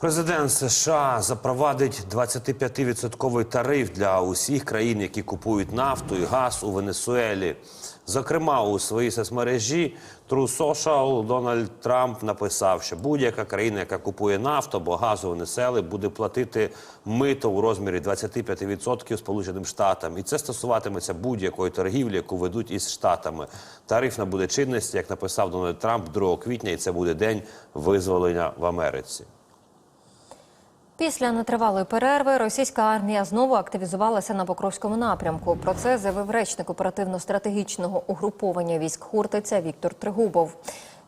Президент США запровадить 25% тариф для усіх країн, які купують нафту і газ у Венесуелі. Зокрема, у своїй соцмережі True Social Дональд Трамп написав, що будь-яка країна, яка купує нафту або газ у Венесуели, буде платити мито у розмірі 25% Сполученим Штатам. І це стосуватиметься будь-якої торгівлі, яку ведуть із штатами. Тариф набуде чинності, як написав Дональд Трамп 2 квітня, і це буде день визволення в Америці. Після нетривалої перерви російська армія знову активізувалася на Покровському напрямку. Про це заявив речник оперативно-стратегічного угруповання військ Хуртиця Віктор Тригубов.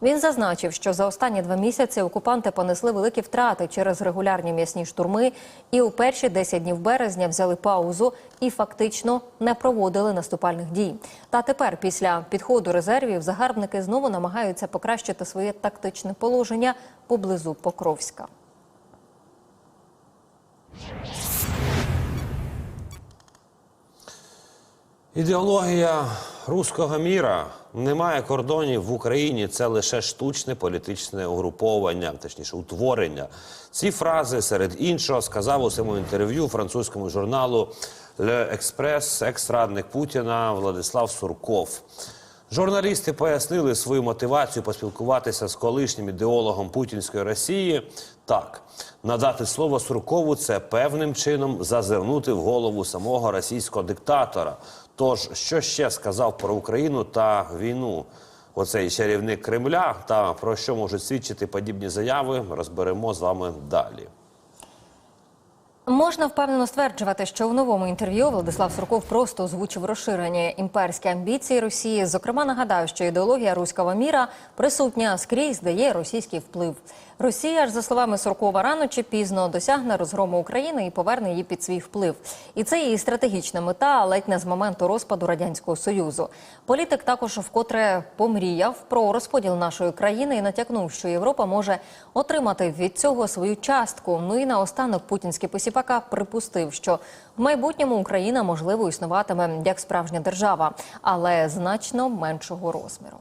Він зазначив, що за останні два місяці окупанти понесли великі втрати через регулярні м'ясні штурми, і у перші 10 днів березня взяли паузу і фактично не проводили наступальних дій. Та тепер, після підходу резервів, загарбники знову намагаються покращити своє тактичне положення поблизу Покровська. Ідеологія руського міра немає кордонів в Україні. Це лише штучне політичне угруповання, точніше утворення. Ці фрази серед іншого сказав у своєму інтерв'ю французькому журналу Le Express екс-радник Путіна Владислав Сурков. Журналісти пояснили свою мотивацію поспілкуватися з колишнім ідеологом путінської Росії. Так, надати слово Суркову це певним чином зазирнути в голову самого російського диктатора. Тож, що ще сказав про Україну та війну? Оцей чарівник Кремля та про що можуть свідчити подібні заяви, розберемо з вами далі. Можна впевнено стверджувати, що в новому інтерв'ю Владислав Сурков просто озвучив розширення імперські амбіції Росії. Зокрема, нагадав, що ідеологія руського міра присутня скрізь, де є російський вплив. Росія ж, за словами Суркова, рано чи пізно досягне розгрому України і поверне її під свій вплив. І це її стратегічна мета, ледь не з моменту розпаду радянського союзу. Політик також вкотре помріяв про розподіл нашої країни і натякнув, що Європа може отримати від цього свою частку. Ну і наостанок путінський посіпака припустив, що в майбутньому Україна можливо існуватиме як справжня держава, але значно меншого розміру.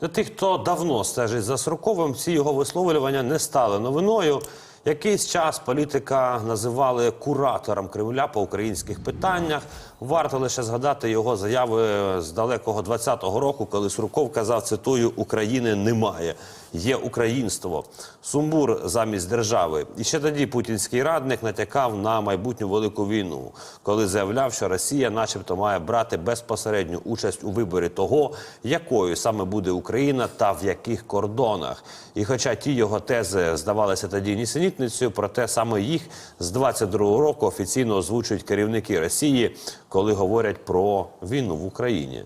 Для тих, хто давно стежить за Сурковим, ці його висловлювання не стали новиною. Якийсь час політика називали куратором Кремля по українських питаннях. Варто лише згадати його заяви з далекого 20-го року, коли Сурков казав, цитую, України немає, є українство, сумбур замість держави. І ще тоді путінський радник натякав на майбутню велику війну, коли заявляв, що Росія, начебто, має брати безпосередню участь у виборі того, якою саме буде Україна та в яких кордонах. І хоча ті його тези здавалися тоді нісенітницею, проте саме їх з 22-го року офіційно озвучують керівники Росії, коли говорять про війну в Україні.